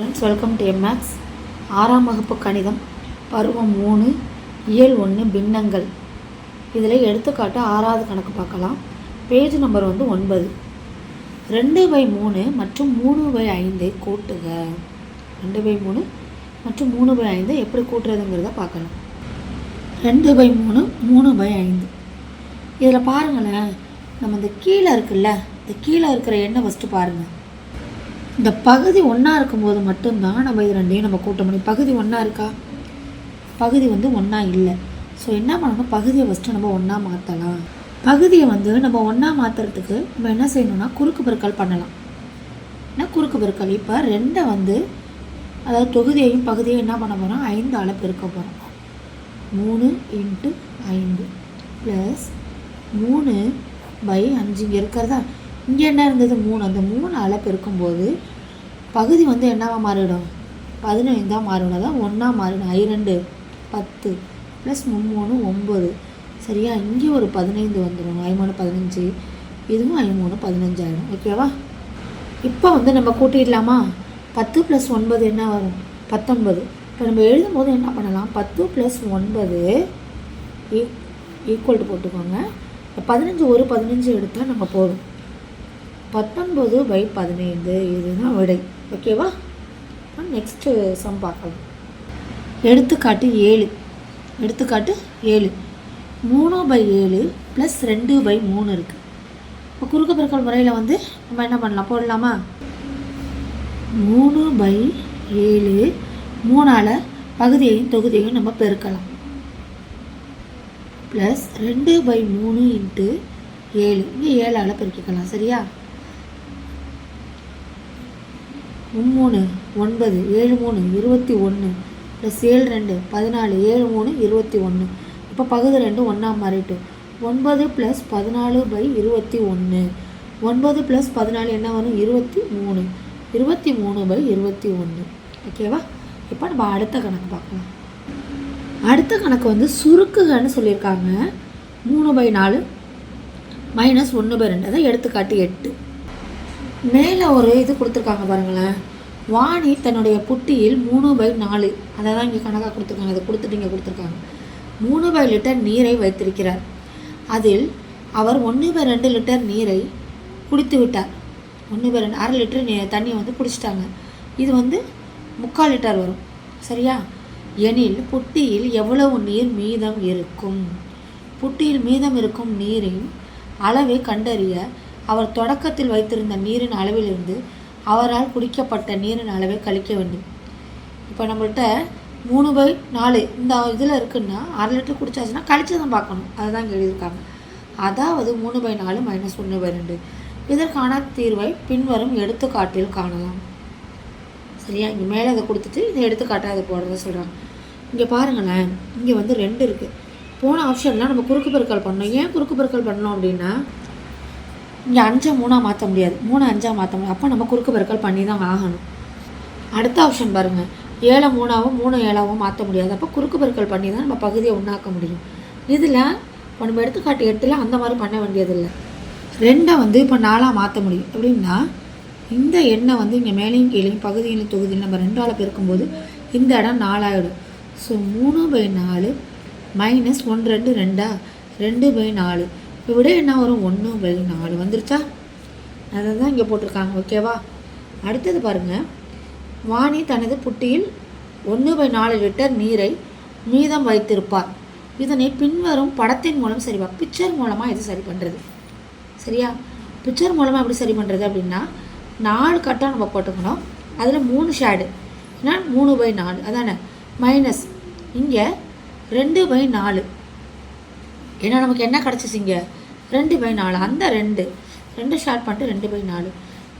Friends welcome to MX ஆறாம் வகுப்பு கணிதம் பருவம் மூணு இயல் ஒன்று பின்னங்கள். இதில் எடுத்துக்காட்டு ஆறாவது கணக்கு பார்க்கலாம். பேஜ் நம்பர் வந்து ஒன்பது. ரெண்டு பை மூணு மற்றும் மூணு பை ஐந்தை கூட்டுக. ரெண்டு பை மூணு மற்றும் மூணு பை ஐந்தை எப்படி கூட்டுறதுங்கிறத பார்க்கலாம். ரெண்டு பை மூணு மூணு பை ஐந்து. இதில் பாருங்களேன் நம்ம இந்த கீழே இருக்குல்ல இந்த கீழே இருக்கிற எண்ணெய் ஃபஸ்ட்டு பாருங்கள் இந்த பகுதி ஒன்றா இருக்கும்போது மட்டும்தான் நம்ம இது ரெண்டையும் நம்ம கூட்டம் பண்ணி பகுதி ஒன்றா இருக்கா? பகுதி வந்து ஒன்றா இல்லை. ஸோ என்ன பண்ணணும்? பகுதியை ஃபஸ்ட்டு நம்ம ஒன்றா மாற்றலாம் பகுதியை வந்து நம்ம ஒன்றா மாற்றுறதுக்கு நம்ம என்ன செய்யணும்னா குறுக்கு பெருக்கல் பண்ணலாம். என்ன குறுக்கு பெருக்கல்? இப்போ ரெண்டை வந்து அதாவது தொகுதியையும் பகுதியையும் என்ன பண்ண போகிறோம் ஐந்தால் பெருக்க போகிறோம் மூணு இன்ட்டு ஐந்து ப்ளஸ் மூணு பை அஞ்சு இங்கே இருக்கிறதா? இங்கே என்ன இருந்தது? மூணு. அந்த மூணு மூணால் பெருக்கும்போது பகுதி வந்து என்னவா மாறிடும் பதினைந்தாக மாறினா தான் ஒன்றா மாறிடும். ஐ ரெண்டு பத்து ப்ளஸ் மும்மூணு ஒம்பது சரியா? இங்கே ஒரு பதினைந்து வந்துடும். ஐமூணு பதினஞ்சு. இதுவும் ஐமூணு பதினஞ்சு ஆகிடும் ஓகேவா இப்போ வந்து நம்ம கூட்டிடலாமா? பத்து ப்ளஸ் ஒன்பது என்ன வரும்? பத்தொன்பது. இப்போ நம்ம எழுதும் போது என்ன பண்ணலாம்? பத்து ப்ளஸ் ஒன்பது ஈக்குவல் போட்டுக்கோங்க. பதினஞ்சு ஒரு பதினஞ்சு எடுத்தால் நம்ம போதும். பத்தொன்பது பை பதினைந்து. இதுதான் விடை. ஓகேவா நெக்ஸ்ட்டு சம் பார்க்கலாம். எடுத்துக்காட்டு ஏழு. எடுத்துக்காட்டு ஏழு. மூணு பை ஏழு ப்ளஸ் ரெண்டு பை மூணு இருக்குது இப்போ குறுக்கு பெருக்கல் முறையில் வந்து நம்ம என்ன பண்ணலாம்? போடலாமா? மூணு பை ஏழு. மூணால் பகுதியையும் தொகுதியையும் நம்ம பெருக்கலாம். ப்ளஸ் ரெண்டு பை மூணு இன்ட்டு ஏழு. இங்கே ஏழால் பெருக்கிக்கலாம். சரியா? மும்மூணு ஒன்பது ஏழு மூணு இருபத்தி ஒன்று ப்ளஸ் ஏழு ரெண்டு பதினாலு ஏழு மூணு இருபத்தி ஒன்று இப்போ பகுதி ரெண்டு ஒன்றா மாறிட்டு ஒன்பது ப்ளஸ் பதினாலு பை இருபத்தி ஒன்று ஒன்பது ப்ளஸ் பதினாலு என்ன வரும்? இருபத்தி மூணு. இருபத்தி மூணு பை இருபத்தி ஒன்று ஓகேவா இப்போ நம்ம அடுத்த கணக்கு பார்க்கலாம். அடுத்த கணக்கு வந்து சுருக்குகன்னு சொல்லியிருக்காங்க. மூணு பை நாலு மைனஸ் ஒன்று பை ரெண்டு. அதான் எடுத்துக்காட்டு எட்டு. மேலே ஒரு இது கொடுத்துருக்காங்க பாருங்களேன். வாணி தன்னுடைய புட்டியில் மூணு பை நாலு. அதை தான் இங்கே கணக்காக கொடுத்துருக்காங்க. அதை கொடுத்துட்டு இங்கே கொடுத்துருக்காங்க. மூணு பை லிட்டர் நீரை வைத்திருக்கிறார். அதில் அவர் ஒன்று பை ரெண்டு லிட்டர் நீரை குடித்து விட்டார். ஒன்று பை ரெண்டு அரை லிட்டர் நீ தண்ணி வந்து குடிச்சிட்டாங்க. இது வந்து முக்கால் லிட்டர் வரும். சரியா? எனில் புட்டியில் எவ்வளவு நீர் மீதம் இருக்கும்? புட்டியில் மீதம் இருக்கும் நீரின் அளவை கண்டறிய அவர் தொடக்கத்தில் வைத்திருந்த நீரின் அளவிலிருந்து அவரால் குடிக்கப்பட்ட நீரின் அளவை கழிக்க வேண்டும். இப்போ நம்மள்கிட்ட மூணு பை நாலு இந்த இதில் இருக்குன்னா அரை லிட்டர் குடிச்சாச்சுன்னா கழிச்சு தான் பார்க்கணும். அதுதான் இங்கே எழுதியிருக்காங்க. அதாவது மூணு பை நாலு மைனஸ் ஒன்று பை ரெண்டு. இதற்கான தீர்வை பின்வரும் எடுத்துக்காட்டில் காணலாம். சரியா? இங்கே மேலே அதை கொடுத்துட்டு இதை எடுத்துக்காட்டாக அதை போடுறத சொல்கிறாங்க இங்கே பாருங்களேன். இங்கே வந்து ரெண்டு இருக்குது போன ஆப்ஷன்லாம் நம்ம குறுக்கு பெருக்கல் பண்ணோம். ஏன் குறுக்கு பெருக்கல் பண்ணோம் அப்படின்னா இங்கே அஞ்சை மூணாக மாற்ற முடியாது. மூணு அஞ்சாக மாற்ற முடியாது. அப்போ நம்ம குறுக்கு பெருக்கல் பண்ணி தான் ஆகணும். அடுத்த ஆப்ஷன் பாருங்கள் ஏழை மூணாவும் மூணு ஏழாவும் மாற்ற முடியாது. அப்போ குறுக்கு பெருக்கல் பண்ணி தான் நம்ம பகுதியை உண்டாக்க முடியும். இதில் இப்போ நம்ம எடுத்துக்காட்டு எட்டில் அந்த மாதிரி பண்ண வேண்டியதில்லை. ரெண்டை வந்து இப்போ நாலாக மாற்ற முடியும். எப்படின்னா இந்த எண்ணெய் வந்து இங்கே மேலேயும் கீழேயும் பகுதியிலும் தொகுதியில் நம்ம ரெண்டால் பெருக்கும்போது இந்த இடம் நாலாயிடும். ஸோ மூணு பை நாலு மைனஸ் ஒன்று ரெண்டு ரெண்டா? ரெண்டு பை நாலு. விட என்ன வரும்? ஒன்று பை நாலு வந்துருச்சா? அதை தான் இங்கே போட்டிருக்காங்க ஓகேவா அடுத்தது பாருங்கள் வாணி தனது புட்டியில் ஒன்று பை நாலு லிட்டர் நீரை மீதம் வைத்திருப்பார். இதனை பின்வரும் படத்தின் மூலம் சரிவா? பிக்சர் மூலமாக இது சரி பண்ணுறது சரியா? பிக்சர் மூலமாக எப்படி சரி பண்ணுறது அப்படின்னா நாலு கட்டம் நம்ம போட்டுக்கணும். அதில் மூணு ஷேடு ஏன்னா மூணு பை நாலு. அதானே? மைனஸ் இங்கே ரெண்டு பை நாலு. ஏன்னா நமக்கு என்ன கிடச்சிச்சு இங்கே? ரெண்டு பை நாலு. அந்த ரெண்டு. ரெண்டு ஷேர் பண்ணிட்டு ரெண்டு பை நாலு.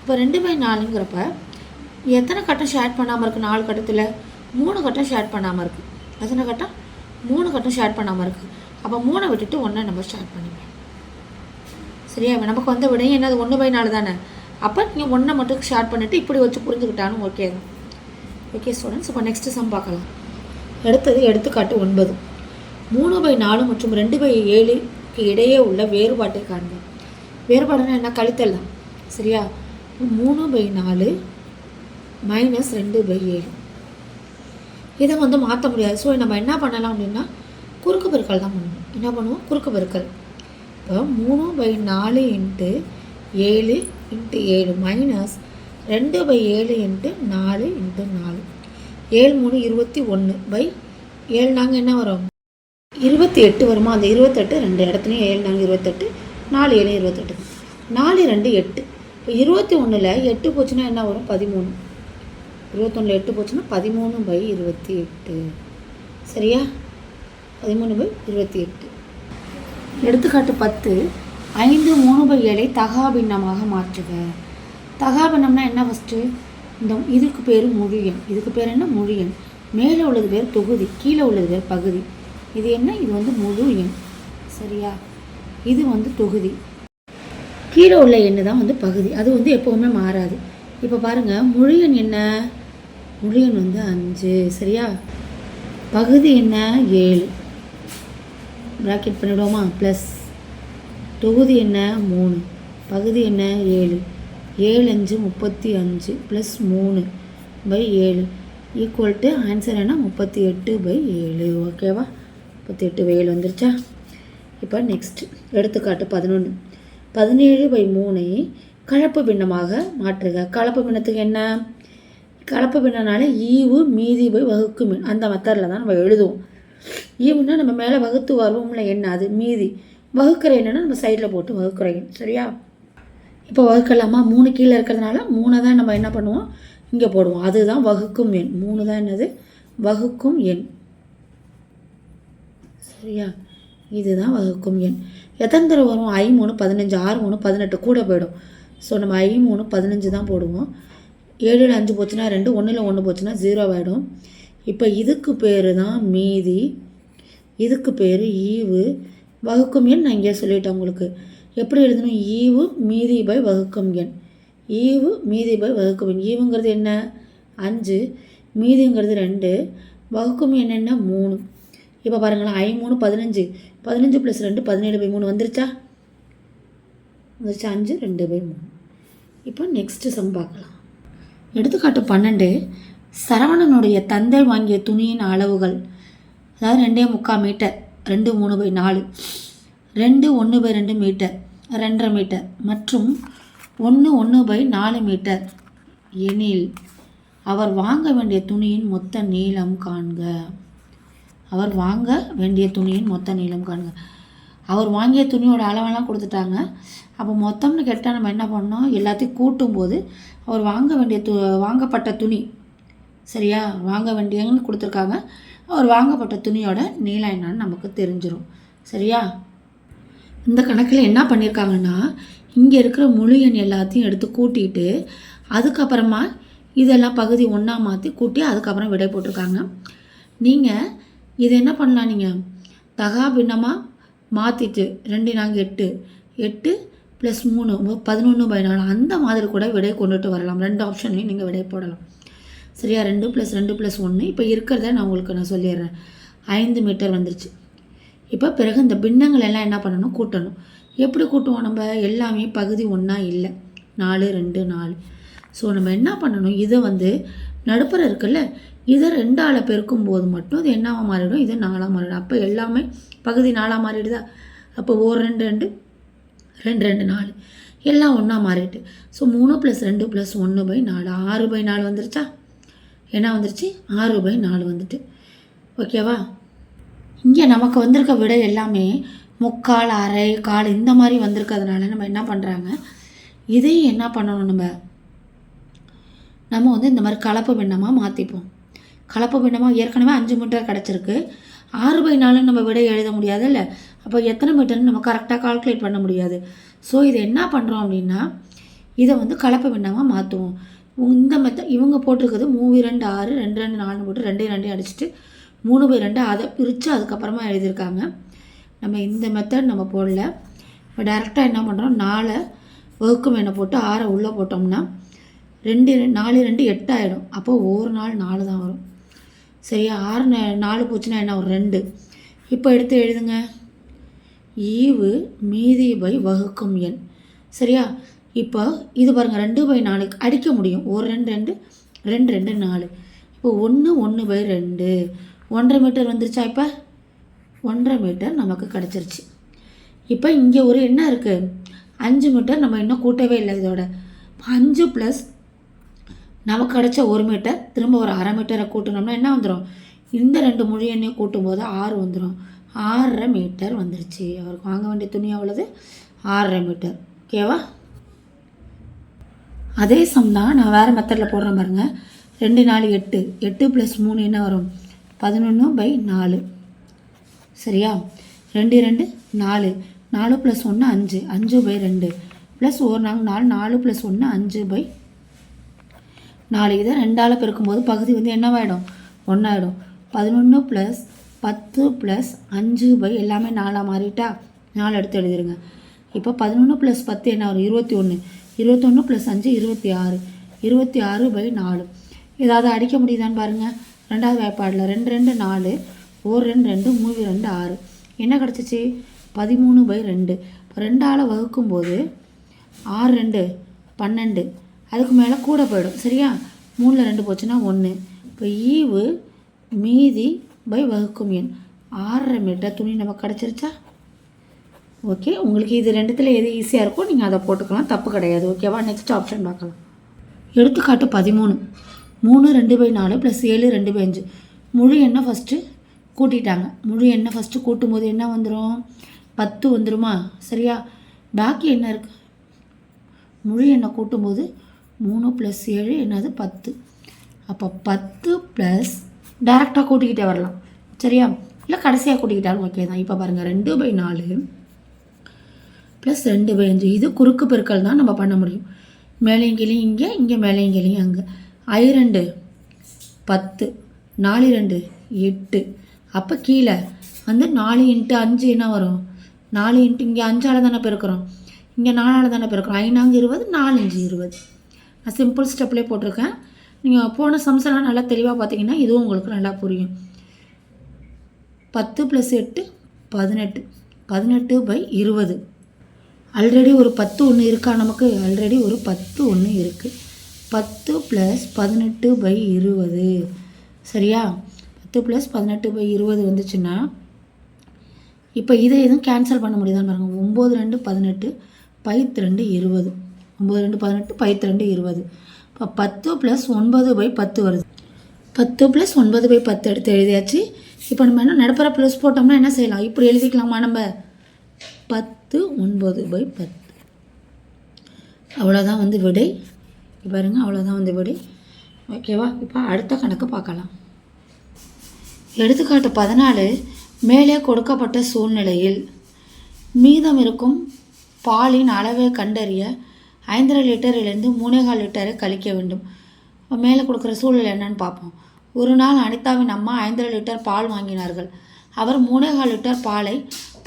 இப்போ ரெண்டு பை நாலுங்கிறப்ப எத்தனை கட்டம் ஷேர் பண்ணாமல் இருக்குது நாலு கட்டத்தில்? மூணு கட்டம் ஷேர் பண்ணாமல் இருக்குது எத்தனை கட்டம்? மூணு கட்டம் ஷேர் பண்ணாமல் இருக்குது அப்போ மூணை விட்டுட்டு ஒன்றை நம்ம ஸ்டார்ட் பண்ணிக்கலாம். சரியா? நமக்கு வந்த விடையும் என்னது? ஒன்று பை நாலு தானே. அப்போ நீங்கள் ஒன்றை மட்டும் ஷேர் பண்ணிவிட்டு இப்படி வச்சு புரிஞ்சுக்கிட்டாலும் ஓகே தான். ஓகே ஸ்டூடெண்ட்ஸ் இப்போ நெக்ஸ்ட்டு சம் பார்க்கலாம். அடுத்தது எடுத்துக்காட்டு ஒன்பது. மூணு பை நாலு மற்றும் ரெண்டு பை ஏழு ஏழுக்கு இடையே உள்ள வேறுபாட்டை காண்க. வேறுபாடுனா என்ன? கழித்தல் தான். சரியா? மூணு பை நாலு மைனஸ் ரெண்டு பை ஏழு. இதை வந்து மாற்ற முடியாது. ஸோ நம்ம என்ன பண்ணலாம் அப்படின்னா குறுக்கு பெருக்கல் தான் பண்ணுவோம். என்ன பண்ணுவோம்? குறுக்கு பெருக்கல். இப்போ மூணு பை நாலு இன்ட்டு ஏழு இன்ட்டு ஏழு மைனஸ் ரெண்டு பை ஏழு இன்ட்டு நாலு இன்ட்டு நாலு. ஏழு மூணு இருபத்தி ஒன்று பை ஏழு. நாங்கள் என்ன வரும்? இருபத்தி எட்டு வருமா? அந்த இருபத்தெட்டு ரெண்டு இடத்துலையும் ஏழு நாலு இருபத்தெட்டு நாலு ஏழு இருபத்தெட்டு. நாலு ரெண்டு எட்டு. இப்போ இருபத்தி ஒன்றில் எட்டு போச்சுன்னா என்ன வரும்? பதிமூணு. இருபத்தொன்னில் எட்டு போச்சுன்னா பதிமூணு பை இருபத்தி எட்டு. சரியா? பதிமூணு பை இருபத்தி எட்டு. எடுத்துக்காட்டு பத்து. ஐந்து மூணு பை ஏழை தகாபின்னமாக மாற்றுக. தகாபின்னம்னா என்ன ஃபஸ்ட்டு இந்த இதுக்கு பேர் முழு எண். இதுக்கு பேர் என்ன? முழு எண். மேலே உள்ளது பேர் தொகுதி கீழே உள்ளது பேர் பகுதி. இது என்ன? இது வந்து முழு எண். சரியா? இது வந்து தொகுதி. கீழே உள்ள எண்ணு தான் வந்து பகுதி. அது வந்து எப்போவுமே மாறாது. இப்போ பாருங்கள் முழு எண் என்ன? முழு எண் வந்து அஞ்சு. சரியா? பகுதி என்ன? ஏழு. ப்ராக்கெட் பண்ணிவிடுவோமா ப்ளஸ் தொகுதி என்ன? மூணு. பகுதி என்ன? ஏழு. ஏழு அஞ்சு முப்பத்தி அஞ்சு ப்ளஸ் மூணு பை ஏழு. ஈக்குவல் டு ஆன்சர் என்ன? முப்பத்தி எட்டு பை ஏழு. ஓகேவா முப்பத்தி எட்டு பை வந்துருச்சா? இப்போ நெக்ஸ்ட் எடுத்துக்காட்டு பதினொன்று பதினேழு பை மூணை கலப்பு பின்னமாக மாற்றுக. கலப்பு பின்னத்துக்கு என்ன? கலப்பு பின்னனால ஈவு மீதி போய் வகுக்கும் அந்த மெத்தடில் தான் நம்ம எழுதுவோம். ஈவுன்னா நம்ம மேலே வகுத்து வருவோம்ல என்ன அது? மீதி. வகுக்கிற என்னன்னா நம்ம சைடில் போட்டு வகுக்கிற சரியா? இப்போ வகுக்கலாமா? மூணு கீழே இருக்கிறதுனால மூணை தான் நம்ம என்ன பண்ணுவோம்? இங்கே போடுவோம். அதுதான் வகுக்கும் எண். மூணு தான் என்னது? வகுக்கும் எண். சரியா? இதுதான் வகுக்கும் எண். எத்தனை தடவை வரும்? ஐ மூணு பதினஞ்சு ஆறு மூணு பதினெட்டு. கூட போயிடும். ஸோ நம்ம ஐ மூணு பதினஞ்சு தான் போடுவோம். ஏழில் அஞ்சு போச்சுன்னா ரெண்டு ஒன்றில் ஒன்று போச்சுன்னா ஜீரோ ஆகிடும் இப்போ இதுக்கு பேர் தான் மீதி. இதுக்கு பேர் ஈவு. வகுக்கும் எண் நான் இங்கே சொல்லிட்டேன் உங்களுக்கு. எப்படி எழுதணும்? ஈவு மீதி பை வகுக்கும் எண். ஈவு மீதி பை வகுக்கும் எண். ஈவுங்கிறது என்ன? அஞ்சு. மீதிங்கிறது ரெண்டு. வகுக்கும் எண் என்ன? மூணு. இப்போ பாருங்களேன் ஐ மூணு பதினஞ்சு. பதினஞ்சு ப்ளஸ் ரெண்டு பதினேழு பை மூணு வந்துருச்சா? வந்துருச்சா? அஞ்சு ரெண்டு பை மூணு. இப்போ நெக்ஸ்ட்டு சம் பார்க்கலாம். எடுத்துக்காட்டு பன்னெண்டு. சரவணனுடைய தந்தை வாங்கிய துணியின் அளவுகள். அதாவது ரெண்டே முக்கால் மீட்டர். ரெண்டு மூணு பை நாலு. ரெண்டு ஒன்று பை ரெண்டு மீட்டர். ரெண்டரை மீட்டர். மற்றும் ஒன்று ஒன்று பை நாலு மீட்டர். எனில் அவர் வாங்க வேண்டிய துணியின் மொத்த நீளம் காண்க. அவர் வாங்க வேண்டிய துணியின் மொத்த நீளம் காணுங்க. அவர் வாங்கிய துணியோட அளவெல்லாம் கொடுத்துட்டாங்க. அப்போ மொத்தம்னு கேட்டால் நம்ம என்ன பண்ணோம்? எல்லாத்தையும் கூட்டும்போது அவர் வாங்க வேண்டிய து வாங்கப்பட்ட துணி சரியா? வாங்க வேண்டியன்னு கொடுத்துருக்காங்க. அவர் வாங்கப்பட்ட துணியோட நீளம் என்னன்னு நமக்கு தெரிஞ்சிடும் சரியா? இந்த கணக்கில் என்ன பண்ணியிருக்காங்கன்னா இங்கே இருக்கிற முழு எண் எல்லாத்தையும் எடுத்து கூட்டிட்டு அதுக்கப்புறமா இதெல்லாம் பகுதி ஒன்றா மாற்றி கூட்டி அதுக்கப்புறம் விடை போட்டிருக்காங்க. நீங்கள் இது என்ன பண்ணலாம் நீங்கள் தகா பின்னமாக மாற்றிட்டு ரெண்டு நாங்கள் எட்டு. எட்டு ப்ளஸ் மூணு பதினொன்று பை நாலு. அந்த மாதிரி கூட விடை கொண்டுட்டு வரலாம். ரெண்டு ஆப்ஷன்லையும் நீங்கள் விடை போடலாம். சரியா? ரெண்டு ப்ளஸ் ரெண்டு ப்ளஸ் ஒன்று இப்போ இருக்கிறத நான் உங்களுக்கு நான் சொல்லிடுறேன். ஐந்து மீட்டர் வந்துருச்சு. இப்போ பிறகு இந்த பின்னங்கள் எல்லாம் என்ன பண்ணணும்? கூட்டணும். எப்படி கூட்டுவோம் நம்ம? எல்லாமே பகுதி ஒன்றா இல்லை. நாலு ரெண்டு நாலு. ஸோ நம்ம என்ன பண்ணணும்? இதை வந்து நடுப்புற இருக்குல்ல இதை ரெண்டால் பெருக்கும் போது மட்டும் இது என்னவாக மாறிடும்? இது நாலாக மாறிடும். அப்போ எல்லாமே பகுதி நாலாக மாறிடுதா? அப்போ ஒரு ரெண்டு ரெண்டு ரெண்டு ரெண்டு நாலு. எல்லாம் ஒன்றா மாறிட்டு. ஸோ மூணு ப்ளஸ் ரெண்டு ப்ளஸ் ஒன்று பை நாலு. ஆறு பை நாலு வந்துருச்சா? என்ன வந்துருச்சு? ஆறு பை நாலு வந்துட்டு. ஓகேவா இங்கே நமக்கு வந்திருக்க விட எல்லாமே முக்கால் அரை கால் இந்த மாதிரி வந்திருக்கிறதுனால நம்ம என்ன பண்ணுறாங்க இதையும் என்ன பண்ணணும் நம்ம? நம்ம வந்து இந்த மாதிரி கலப்பு பின்னமாக மாற்றிப்போம் கலப்பு பின்னமாக ஏற்கனவே அஞ்சு மீட்டர் கிடச்சிருக்கு. ஆறு பை நாலு நம்ம விடை எழுத முடியாதுல்ல? அப்போ எத்தனை மீட்டர்னு நம்ம கரெக்டாக கால்குலேட் பண்ண முடியாது. ஸோ இதை என்ன பண்ணுறோம் அப்படின்னா இதை வந்து கலப்பு பின்னமாக மாற்றுவோம் இந்த மெத்த இவங்க போட்டிருக்கிறது மூவி ரெண்டு ஆறு ரெண்டு ரெண்டு நாலு போட்டு ரெண்டே ரெண்டே அடிச்சுட்டு மூணு பை ரெண்டு அதை பிரித்து அதுக்கப்புறமா எழுதியிருக்காங்க. நம்ம இந்த மெத்தட் நம்ம போடல. இப்போ டேரெக்டாக என்ன பண்ணுறோம் நாலை வகுக்கும் எண்ணெய் போட்டு ஆறை உள்ளே போட்டோம்னா ரெண்டு நாலு ரெண்டு எட்டாயிடும். அப்போது அப்போ ஒவ்வொரு நாள் நாலு தான் வரும். சரியா? ஆறு நாலு போச்சுன்னா என்ன? ஒரு ரெண்டு. இப்போ எடுத்து எழுதுங்க. ஈவு மீதி பை வகுக்கும் எண். சரியா? இப்போ இது பாருங்கள் ரெண்டு பை நாலுக்கு அடிக்க முடியும். ஒரு ரெண்டு ரெண்டு ரெண்டு ரெண்டு நாலு. இப்போ ஒன்று ஒன்று பை ரெண்டு. ஒன்றரை மீட்டர் வந்துருச்சா இப்போ? ஒன்றரை மீட்டர் நமக்கு கிடச்சிருச்சு. இப்போ இங்கே ஒரு என்ன இருக்குது அஞ்சு மீட்டர் நம்ம இன்னும் கூட்டவே இல்லை இதோட. அஞ்சு ப்ளஸ் நமக்கு கிடைச்ச ஒரு மீட்டர் திரும்ப ஒரு அரை மீட்டரை கூட்டினோம்னா என்ன வந்துடும் இந்த ரெண்டு மொழி எண்ணையும் கூட்டும்போது ஆறு வந்துடும் ஆறரை மீட்டர் வந்துருச்சு. அவருக்கு வாங்க வேண்டிய துணி எவ்வளவு? ஆறரை மீட்டர். ஓகேவா அதே சம் தான் நான் வேறு மெத்தடில் போடுறேன் பாருங்கள் ரெண்டு நாலு எட்டு. எட்டு ப்ளஸ் மூணு என்ன வரும்? பதினொன்று பை நாலு. சரியா? ரெண்டு ரெண்டு நாலு. நாலு ப்ளஸ் ஒன்று அஞ்சு. அஞ்சு பை ரெண்டு. ப்ளஸ் ஒரு நாங்கள் நாலு. நாலு ப்ளஸ் ஒன்று அஞ்சு பை நாலு தான் ரெண்டால் பெருக்கும்போது பகுதி வந்து என்னவாயிடும்? ஒன்றாயிடும் பதினொன்று ப்ளஸ் பத்து ப்ளஸ் அஞ்சு பை எல்லாமே நாலாக மாறிட்டா? நாலு எடுத்து எழுதிருங்க. இப்போ பதினொன்று ப்ளஸ் பத்து என்ன வரும்? இருபத்தி ஒன்று இருபத்தொன்று ப்ளஸ் அஞ்சு இருபத்தி ஆறு இருபத்தி ஆறு பை நாலு. ஏதாவது அடிக்க முடியுதான்னு பாருங்கள் ரெண்டாவது வாய்ப்பாடில் ரெண்டு ரெண்டு நாலு. ஒரு ரெண்டு ரெண்டு மூணு ரெண்டு ஆறு. என்ன கிடச்சிச்சு? பதிமூணு பை ரெண்டு. இப்போ ரெண்டால் வகுக்கும்போது ஆறு ரெண்டு பன்னெண்டு. அதுக்கு மேலே கூட போயிடும். சரியா? மூணில் ரெண்டு போச்சுன்னா ஒன்று இப்போ ஈவு மீதி பை வகுக்கும் எண். ஆறரை மீட்டர் துணி நமக்கு கிடச்சிருச்சா? ஓகே உங்களுக்கு இது ரெண்டுத்தில் எது ஈஸியாக இருக்கோ நீங்கள் அதை போட்டுக்கலாம். தப்பு கிடையாது. ஓகேவா நெக்ஸ்ட் ஆப்ஷன் பார்க்கலாம். எடுத்துக்காட்டு பதிமூணு. மூணு ரெண்டு பை நாலு ப்ளஸ் ஏழு ரெண்டு பை அஞ்சு. முழு எண்ணெய் ஃபஸ்ட்டு கூட்டிட்டாங்க. முழு எண்ணெய் ஃபஸ்ட்டு கூட்டும்போது என்ன வந்துடும் பத்து வந்துருமா? சரியா? பாக்கி என்ன இருக்குது முழு எண்ணை கூட்டும்போது மூணு ப்ளஸ் ஏழு என்னது? பத்து. அப்போ பத்து ப்ளஸ் டேரெக்டாக கூட்டிக்கிட்டே வரலாம். சரியா? இல்லை கடைசியாக கூட்டிக்கிட்டாலும் ஓகே தான். இப்போ பாருங்கள் ரெண்டு பை நாலு ப்ளஸ் ரெண்டு பை அஞ்சு. இது குறுக்கு பெருக்கள் தான் நம்ம பண்ண முடியும். மேலேயும் கீழையும் இங்கே இங்கே மேலேயும் கீழையும் அங்கே. ஐ ரெண்டு பத்து. நாலு ரெண்டு எட்டு. அப்போ கீழே வந்து நாலு இன்ட்டு அஞ்சு என்ன வரும்? நாலு இன்ட்டு இங்கே அஞ்சால் தானே பெருக்கிறோம். இங்கே நாலால் தானே பெருக்கிறோம். ஐநாங்க இருபது நாலஞ்சு இருபது. நான் சிம்பிள் ஸ்டெப்லேயே போட்டிருக்கேன். நீங்கள் போன சம்ஸ் நல்லா தெளிவாக பார்த்தீங்கன்னா இதுவும் உங்களுக்கு நல்லா புரியும். பத்து ப்ளஸ் எட்டு பதினெட்டு. பதினெட்டு பை இருபது. ஆல்ரெடி ஒரு பத்து ஒன்று இருக்கா நமக்கு? ஆல்ரெடி ஒரு பத்து ஒன்று இருக்குது பத்து ப்ளஸ் பதினெட்டு பை இருபது. சரியா? பத்து ப்ளஸ் பதினெட்டு பை இருபது வந்துச்சுன்னா இப்போ இதை எதுவும் கேன்சல் பண்ண முடியுதான்னு பாருங்கள் ஒம்பது ரெண்டு பதினெட்டு பைத்து ரெண்டு இருபது. ஒம்பது ரெண்டு பதினெட்டு பைத்து ரெண்டு இருபது. இப்போ பத்து ப்ளஸ் ஒன்பது பை பத்து வருது. பத்து ப்ளஸ் ஒன்பது பை பத்து எடுத்து எழுதியாச்சு. இப்போ நம்ம என்ன நடப்புற ப்ளஸ் போட்டோம்னா என்ன செய்யலாம்? இப்படி எழுதிக்கலாமா நம்ம? பத்து ஒன்பது பை பத்து. அவ்வளோதான் வந்து விடை. பாருங்க அவ்வளோதான் வந்து விடை. ஓகேவா இப்போ அடுத்த கணக்கு பார்க்கலாம். எடுத்துக்காட்டு பதினாலு மேலே கொடுக்கப்பட்ட சூழ்நிலையில் மீதம் இருக்கும் பாலின் அளவை கண்டறிய ஐந்தரை லிட்டரிலிருந்து மூணேகால் லிட்டரை கழிக்க வேண்டும். மேலே கொடுக்குற சூழல் என்னன்னு பார்ப்போம். ஒரு நாள் அனிதாவின் அம்மா ஐந்தரை லிட்டர் பால் வாங்கினார்கள். அவர் மூணேகால் லிட்டர் பாலை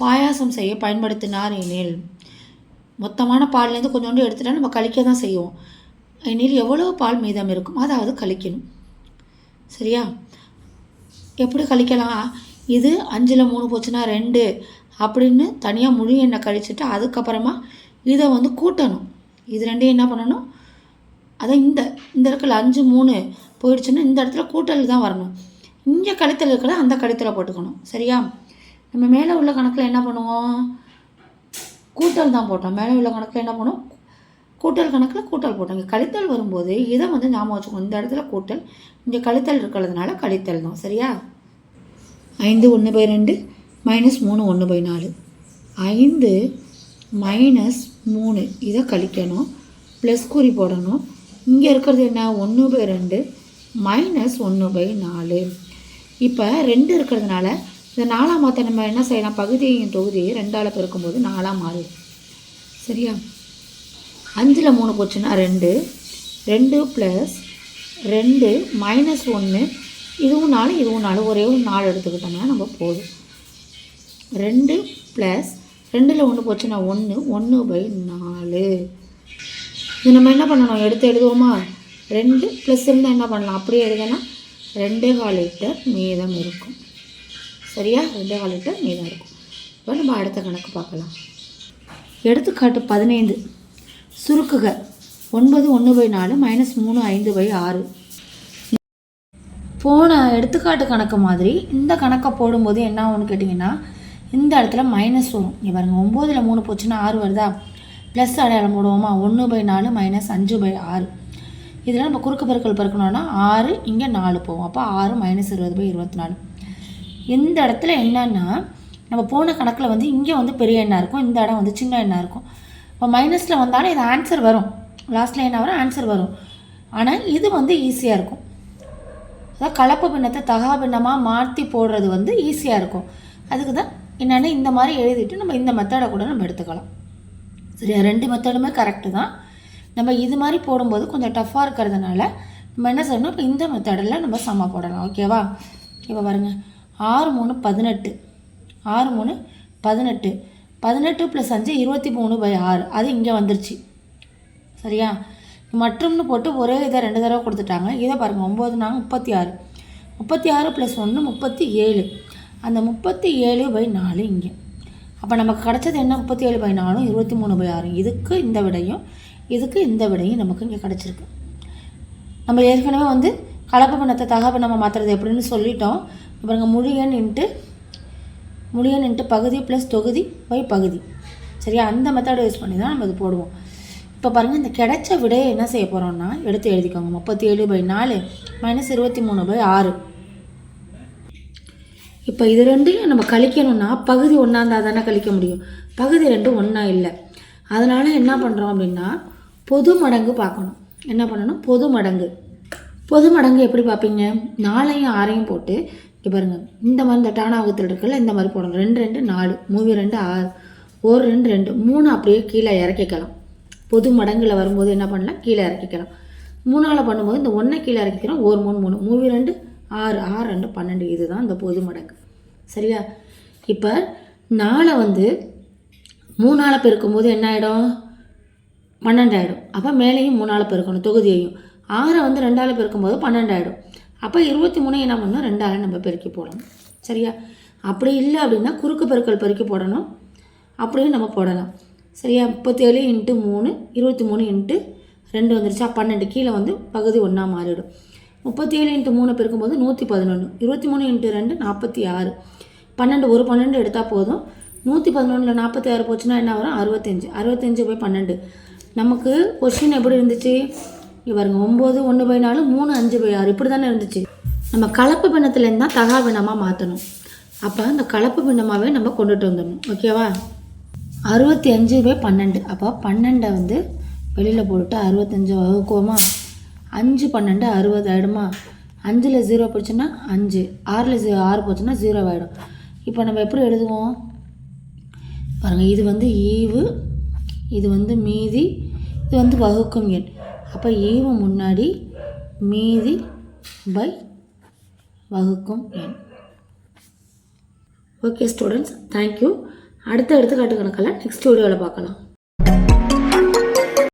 பாயாசம் செய்ய பயன்படுத்தினார் எனில் மொத்தமான பால்லேருந்து கொஞ்சோண்டு எடுத்துட்டால் நம்ம கழிக்க தான் செய்வோம். எனில் எவ்வளோ பால் மீதம் இருக்கும்? அதாவது கழிக்கணும். சரியா? எப்படி கழிக்கலாம்? இது அஞ்சில் மூணு போச்சுன்னா ரெண்டு அப்படின்னு தனியாக முழு எண்ணெய் கழிச்சிட்டு அதுக்கப்புறமா இதை வந்து கூட்டணும். இது ரெண்டையும் என்ன பண்ணணும்? அதான் இந்த இந்த இடத்துல அஞ்சு மூணு போயிடுச்சுன்னா இந்த இடத்துல கூட்டல் தான் வரணும். இங்கே கழித்தல் இருக்கிற அந்த கழித்தலை போட்டுக்கணும். சரியா? நம்ம மேலே உள்ள கணக்கில் என்ன பண்ணுவோம்? கூட்டல் தான் போட்டோம். மேலே உள்ள கணக்கில் என்ன பண்ணுவோம்? கூட்டல் கணக்கில் கூட்டல் போட்டோம். இங்கே கழித்தல் வரும்போது இதை வந்து ஞாபகம் வச்சுக்கணும் இந்த இடத்துல கூட்டல் இங்கே கழித்தல் இருக்கிறதுனால கழித்தல் தான். சரியா? ஐந்து ஒன்று பை ரெண்டு மைனஸ் மூணு ஒன்று பை நாலு. ஐந்து மைனஸ் மூணு. இதை கழிக்கணும். ப்ளஸ் குறி போடணும். இங்கே இருக்கிறது என்ன? ஒன்று பை ரெண்டு. மைனஸ் ஒன்று பை நாலு. இப்போ ரெண்டு இருக்கிறதுனால இந்த நாலாம் மாற்ற நம்ம என்ன செய்யலாம்? பகுதியையும் தொகுதியையும் ரெண்டால் பெருக்கும்போது நாலாக மாறும் சரியா? அஞ்சில் மூணு போச்சுன்னா ரெண்டு. ரெண்டு ப்ளஸ் ரெண்டு மைனஸ் ஒன்று இதுவும் நாலு இதுவும் நாலு. ஒரே ஒரு நாலு எடுத்துக்கிட்டோம்னா நம்ம போதும். ரெண்டு ப்ளஸ் ரெண்டில் ஒன்று போச்சுன்னா ஒன்று ஒன்று பை நாலு. இது நம்ம என்ன பண்ணணும்? எடுத்து எழுதுவோமா? ரெண்டு ப்ளஸ் இருந்தால் என்ன பண்ணலாம்? அப்படியே எழுதலாம் ரெண்டே கால் லிட்டர் மீதம் இருக்கும். சரியா? ரெண்டே கால் லிட்டர் மீதம் இருக்கும். இப்போ நம்ம அடுத்த கணக்கு பார்க்கலாம். எடுத்துக்காட்டு பதினைந்து. சுருக்குக. ஒன்பது ஒன்று பை நாலு மைனஸ் மூணு ஐந்து பை ஆறு. போன எடுத்துக்காட்டு கணக்கு மாதிரி இந்த கணக்கை போடும்போது என்ன ஆகும்னு கேட்டிங்கன்னா இந்த இடத்துல மைனஸ் வரும். இங்கே பாருங்கள் ஒம்போதில் மூணு போச்சுன்னா ஆறு வருதா? ப்ளஸ் அடையாளம் போடுவோமா? ஒன்று பை நாலு மைனஸ் அஞ்சு பை ஆறு. இதில் நம்ம குறுக்கு பெருக்கல் பிறக்கணும்னா ஆறு இங்கே நாலு போகும் அப்போ ஆறு மைனஸ் இருபது பை இருபத்தி நாலு இந்த இடத்துல என்னென்னா நம்ம போன கணக்கில் வந்து இங்கே வந்து பெரிய எண்ணாக இருக்கும் இந்த இடம் வந்து சின்ன எண்ணாக இருக்கும். இப்போ மைனஸில் வந்தாலும் இது ஆன்சர் வரும். லாஸ்ட்டில் என்ன வரும்? ஆன்சர் வரும். ஆனால் இது வந்து ஈஸியாக இருக்கும். அதாவது கலப்பு பின்னத்தை தகா பின்னமாக மாற்றி போடுறது வந்து ஈஸியாக இருக்கும். அதுக்கு தான் என்னென்னா இந்த மாதிரி எழுதிட்டு நம்ம இந்த மெத்தடை கூட நம்ம எடுத்துக்கலாம். சரியா? ரெண்டு மெத்தடுமே கரெக்டு தான். நம்ம இது மாதிரி போடும்போது கொஞ்சம் டஃப்பாக இருக்கிறதுனால நம்ம என்ன செய்யணும்? இப்போ இந்த மெத்தடில் நம்ம சம போடலாம். ஓகேவா இப்போ பாருங்கள் ஆறு மூணு பதினெட்டு. ஆறு மூணு பதினெட்டு. பதினெட்டு ப்ளஸ் அஞ்சு இருபத்தி மூணு பை ஆறு. அது இங்கே வந்துருச்சு. சரியா? மற்றும்னு போட்டு ஒரே இதை ரெண்டு தடவை கொடுத்துட்டாங்க. இதை பாருங்கள் ஒம்பது நாங்கள் முப்பத்தி ஆறு. முப்பத்தி ஆறு ப்ளஸ் ஒன்று முப்பத்தி ஏழு. அந்த முப்பத்தி ஏழு பை நாலு இங்கே. அப்போ நமக்கு கிடச்சது என்ன? முப்பத்தி ஏழு பை நாலும் இருபத்தி மூணு பை ஆறும் இதுக்கு இந்த விடையும் இதுக்கு இந்த விடையும் நமக்கு இங்கே கிடச்சிருக்கு. நம்ம ஏற்கனவே வந்து கலப்பு பணத்தை தகவல் நம்ம மாற்றுறது எப்படின்னு சொல்லிட்டோம். பாருங்கள் முழு எண் இன்ட்டு முழு எண் இன்ட்டு பகுதி ப்ளஸ் தொகுதி பை பகுதி. சரியா? அந்த மெத்தடை யூஸ் பண்ணி தான் நம்ம இது போடுவோம். இப்போ பாருங்கள் இந்த கிடைச்ச விடையை என்ன செய்ய போகிறோம்னா எடுத்து எழுதிக்கோங்க. முப்பத்தி ஏழு பை நாலு மைனஸ் இருபத்தி மூணு பை ஆறு. இப்போ இது ரெண்டையும் நம்ம கழிக்கணும்னா பகுதி ஒன்றா இருந்தால் தானே கழிக்க முடியும். பகுதி ரெண்டும் ஒன்றா இல்லை. அதனால் என்ன பண்ணுறோம் அப்படின்னா பொது மடங்கு பார்க்கணும். என்ன பண்ணணும்? பொது மடங்கு. பொது மடங்கு எப்படி பார்ப்பீங்க? நாலையும் ஆறையும் போட்டு இங்கே பாருங்கள் இந்த மாதிரி இந்த டானாகத்தில் இருக்குல்ல இந்த மாதிரி போடணும். ரெண்டு ரெண்டு நாலு மூவி ரெண்டு ஆறு. ஒரு ரெண்டு ரெண்டு மூணு அப்படியே கீழே இறக்கிக்கலாம். பொது மடங்கில் வரும்போது என்ன பண்ணலாம்? கீழே இறக்கிக்கலாம். மூணால் பண்ணும்போது இந்த ஒன்றை கீழே இறக்கிக்கிறோம். ஒரு மூணு மூணு. மூவி ரெண்டு ஆறு. ஆறு ரெண்டு பன்னெண்டு. இதுதான் இந்த பொது மடங்கு. சரியா? இப்போ நாளை வந்து மூணால் பெருக்கும்போது என்ன ஆகிடும் பன்னெண்டாயிடும். அப்போ மேலேயும் மூணால் பெருக்கணும் தொகுதியையும். ஆறை வந்து ரெண்டாவில் பெருக்கும்போது பன்னெண்டாயிடும். அப்போ இருபத்தி மூணு என்ன பண்ணணும்? ரெண்டாவில் நம்ம பெருக்கி போடணும். சரியா? அப்படி இல்லை அப்படின்னா குறுக்கு பெருக்கல் பெருக்கி போடணும். அப்படியும் நம்ம போடலாம். சரியா? முப்பத்தேழு இன்ட்டு மூணு இருபத்தி மூணு இன்ட்டு ரெண்டு வந்துருச்சா. பன்னெண்டு. கீழே வந்து பகுதி ஒன்றா மாறிடும். முப்பத்தி ஏழு இன்ட்டு மூணு பெருக்கும்போது நூற்றி பதினொன்று இருபத்தி மூணு இன்ட்டு ரெண்டு நாற்பத்தி ஆறு. பன்னெண்டு ஒரு பன்னெண்டு எடுத்தால் போதும். நூற்றி பதினொன்றில் நாற்பத்தி ஆறு போச்சுன்னா என்ன வரும்? அறுபத்தஞ்சு. அறுபத்தஞ்சு போய் பன்னெண்டு. நமக்கு கொஷின் எப்படி இருந்துச்சு? இவருங்க ஒம்பது ஒன்று பை நாலு மூணு அஞ்சு பை ஆறு. இப்படி தானே இருந்துச்சு. நம்ம கலப்பு பின்னத்துலேருந்து தான் தகா பின்னமாக மாற்றணும் அப்போ அந்த கலப்பு பின்னமாகவே நம்ம கொண்டுட்டு வந்துடணும். ஓகேவா அறுபத்தி அஞ்சு பை பன்னெண்டு. அப்போ பன்னெண்டை வந்து வெளியில் போட்டுட்டு அறுபத்தஞ்சு வகுக்குவோமா? அஞ்சு பன்னெண்டு அறுபது ஆகிடுமா அஞ்சில் ஜீரோ போச்சுன்னா அஞ்சு. ஆறில் ஜீரோ ஆறு போச்சுன்னா ஜீரோ ஆகிடும் இப்போ நம்ம எப்படி எழுதுவோம்? பாருங்கள் இது வந்து ஈவு இது வந்து மீதி இது வந்து வகுக்கும் எண். அப்போ ஈவு முன்னாடி மீதி பை வகுக்கும் எண். ஓகே ஸ்டூடெண்ட்ஸ் தேங்க்யூ அடுத்த எடுத்துக்காட்டு கணக்கெல்லாம் நெக்ஸ்ட் வீடியோவில் பார்க்கலாம்.